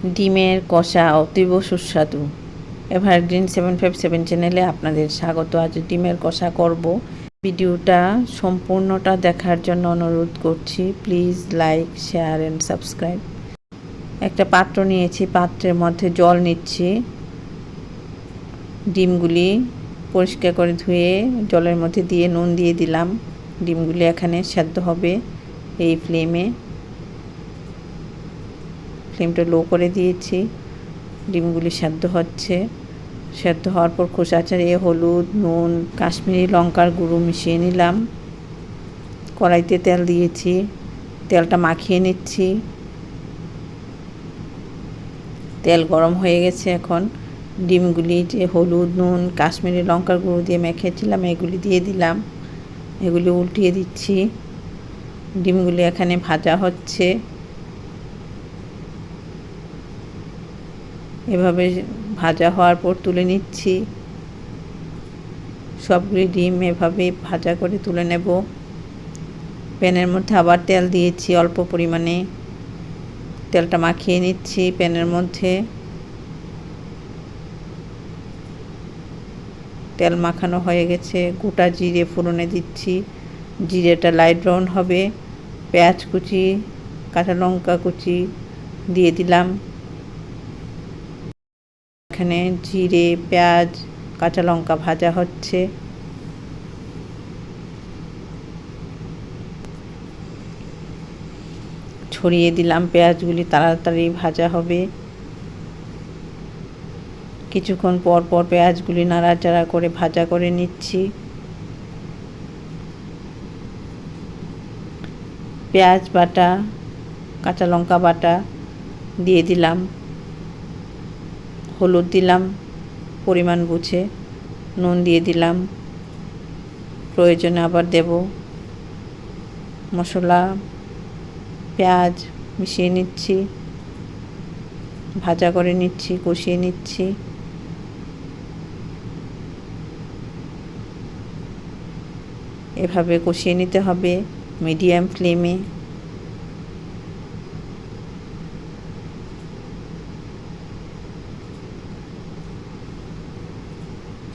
ডিমের কষা অতীব সুস্বাদু। এভারগ্রিন সেভেন ফাইভ সেভেন চ্যানেলে আপনাদের স্বাগত। আজ ডিমের কষা করব। ভিডিওটা সম্পূর্ণটা দেখার জন্য অনুরোধ করছি, please like, share and subscribe. একটা পাত্র নিয়েছি, পাত্রের মধ্যে জল নিচ্ছি। ডিমগুলি পরিষ্কার করে ধুয়ে জলের মধ্যে দিয়ে নুন দিয়ে দিলাম। ডিমগুলি এখানে সেদ্ধ হবে এই ফ্লেমে। ফ্লেমটা লো করে দিয়েছি। ডিমগুলি সেদ্ধ হচ্ছে। সেদ্ধ হওয়ার পর খোসা ছাড়িয়ে হলুদ, নুন, কাশ্মীরি লঙ্কার গুঁড়ো মিশিয়ে নিলাম। কড়াইতে তেল দিয়েছি। তেলটা মাখিয়ে নিচ্ছি। তেল গরম হয়ে গেছে এখন। ডিমগুলি যে হলুদ, নুন, কাশ্মীরি লঙ্কার গুঁড়ো দিয়ে মেখেছিলাম, এগুলি দিয়ে দিলাম। এগুলি উল্টিয়ে দিচ্ছি। ডিমগুলি এখানে ভাজা হচ্ছে। ভাজা হওয়ার পর তুলে নিচ্ছি। সবগুলি ডিম এভাবে ভাজা করে তুলে নেব। প্যানের মধ্যে আবার তেল দিয়েছি অল্প পরিমাণে। তেলটা মাখিয়ে নিচ্ছি প্যানের মধ্যে। তেল মাখানো হয়ে গেছে। গোটা জিরে ফোড়নে দিচ্ছি। জিরেটা লাইট ব্রাউন হবে। পেঁয়াজ কুচি, কাঁচা লঙ্কা কুচি দিয়ে দিলাম। এখানে জিরে, পেঁয়াজ, কাঁচা লঙ্কা ভাজা হচ্ছে। ছড়িয়ে দিলাম পেঁয়াজগুলি, তাড়াতাড়ি ভাজা হবে। কিছুক্ষণ পর পর পেঁয়াজগুলি নাড়াচাড়া করে ভাজা করে নিচ্ছি। পেঁয়াজ বাটা, কাঁচা লঙ্কা বাটা দিয়ে দিলাম। হলুদ দিলাম, পরিমাণ বুঝে নুন দিয়ে দিলাম। প্রয়োজনে আবার দেব মশলা, পেঁয়াজ মিশিয়ে নিচ্ছি, ভাজা করে নিচ্ছি, কষিয়ে নিচ্ছি। এভাবে কষিয়ে নিতে হবে মিডিয়াম ফ্লেমে।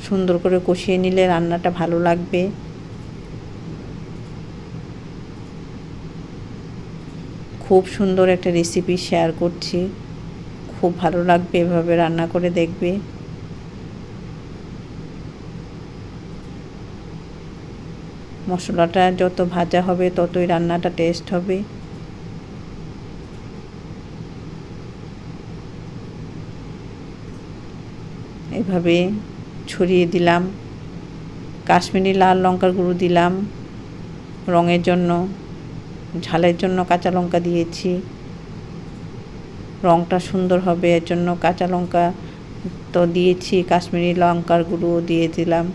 সুন্দর করে কষিয়ে নিলে রান্নাটা ভালো লাগবে। খুব সুন্দর একটা রেসিপি শেয়ার করছি। খুব ভালো লাগবে এভাবে রান্না করে দেখবে। মশলাটা যত ভাজা হবে ততই রান্নাটা টেস্ট হবে। এভাবে ছড়িয়ে দিলাম। কাশ্মীরি লাল লঙ্কার গুঁড়ো দিলাম। রঙের জন্য, ঝালের জন্য কাঁচা লঙ্কা দিয়েছি। রঙটা সুন্দর হবে, এর জন্য কাঁচা লঙ্কা তো দিয়েছি, কাশ্মীরি লঙ্কার গুঁড়ো দিয়ে দিলাম।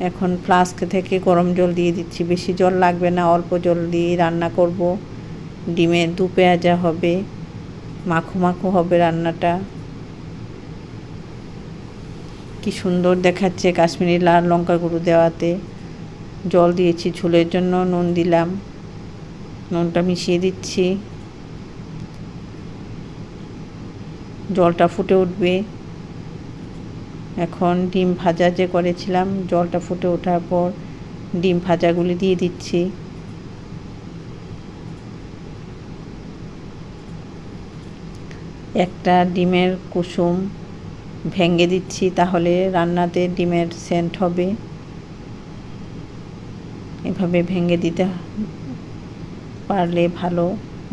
এখন ফ্লাস্ক থেকে গরম জল দিয়ে দিচ্ছি। বেশি জল লাগবে না, অল্প জল দিয়ে রান্না করব। ডিমের দু পেঁয়াজা হবে, মাখো মাখো হবে রান্নাটা। কি সুন্দর দেখাচ্ছে কাশ্মীরি লাল লঙ্কা গুঁড়ো দেওয়াতে। জল দিয়েছি ঝোলের জন্য, নুন দিলাম। নুনটা মিশিয়ে দিচ্ছি। জলটা ফুটে উঠবে। এখন ডিম ভাজা যে করেছিলাম, জলটা ফুটে ওঠার পর ডিম ভাজাগুলি দিয়ে দিচ্ছি। একটা ডিমের কুসুম ভেঙে দিচ্ছি, তাহলে রান্নাতে ডিমের সেন্ট হবে। এভাবে ভেঙে দিতে পারলে ভালো,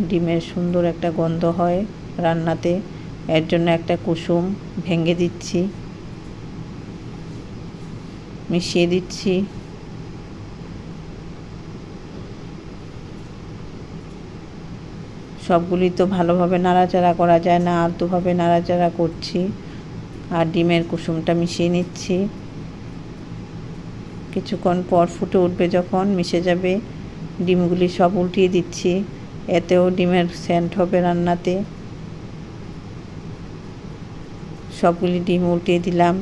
ডিমের সুন্দর একটা গন্ধ হয় রান্নাতে। এর জন্য একটা কুসুম ভেঙে দিচ্ছি। মিশিয়ে দিচ্ছি। সবগুলি তো ভালোভাবে নাড়াচাড়া করা যায় না, আলতুভাবে নাড়াচাড়া করছি। আর ডিমের কুসুমটা মিশিয়ে নিচ্ছি। কিছুক্ষণ পর ফুটে উঠবে যখন মিশে যাবে। ডিমগুলি সব উল্টিয়ে দিচ্ছি। এতেও ডিমের সেন্ট হবে রান্নাতে। সবগুলি ডিম উল্টিয়ে দিলাম।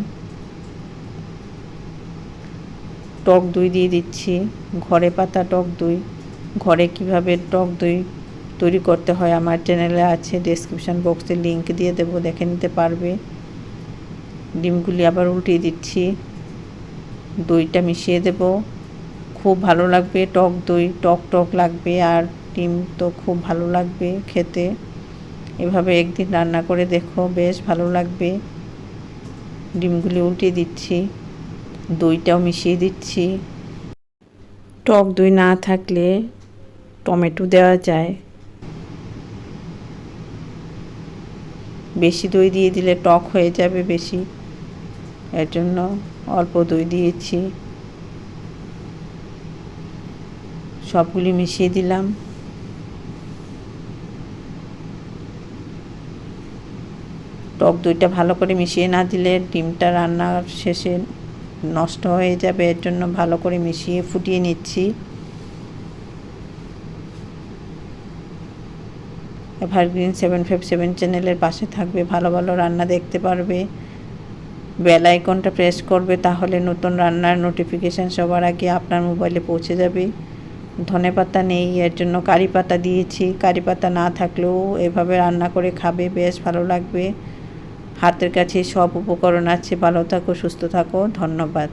টক দই দিয়ে দিচ্ছি। ঘরে পাতা টক দই। ঘরে কীভাবে টক দই তৈরি করতে হয় আমার চ্যানেলে আছে। ডেসক্রিপশান বক্সে লিংক দিয়ে দেবো। দেখে নিতে পারবে। ডিমগুলি আবার উল্টিয়ে দিচ্ছি। দইটা মিশিয়ে দেব। খুব ভালো লাগবে, টক দই, টক টক লাগবে আর ডিম তো খুব ভালো লাগবে খেতে। এভাবে একদিন রান্না করে দেখো, বেশ ভালো লাগবে। ডিমগুলি উল্টিয়ে দিচ্ছি, দইটাও মিশিয়ে দিচ্ছি। টক দই না থাকলে টমেটো দেওয়া যায়। বেশি দই দিয়ে দিলে টক হয়ে যাবে বেশি। এর জন্য অল্প দই দিয়েছি। সবগুলি মিশিয়ে দিলাম। টক দইটা ভালো করে মিশিয়ে না দিলে ডিমটা রান্নার শেষে নষ্ট হয়ে যাবে, এর জন্য ভালো করে মিশিয়ে ফুটিয়ে নিচ্ছি। এভারগ্রিন সেভেন ফাইভ সেভেন চ্যানেলের পাশে থাকবে, ভালো ভালো রান্না দেখতে পারবে। বেল আইকনটা প্রেস করবে, তাহলে নতুন রান্নার নোটিফিকেশান সবার আগে আপনার মোবাইলে পৌঁছে যাবে। ধনে পাতা নেই, এর জন্য কারি পাতা দিয়েছি। কারি পাতা না থাকলেও এভাবে রান্না করে খাবে, বেশ ভালো লাগবে। হাতের কাছে সব উপকরণ আছে, ভালো থাকো, সুস্থ থাকো, ধন্যবাদ।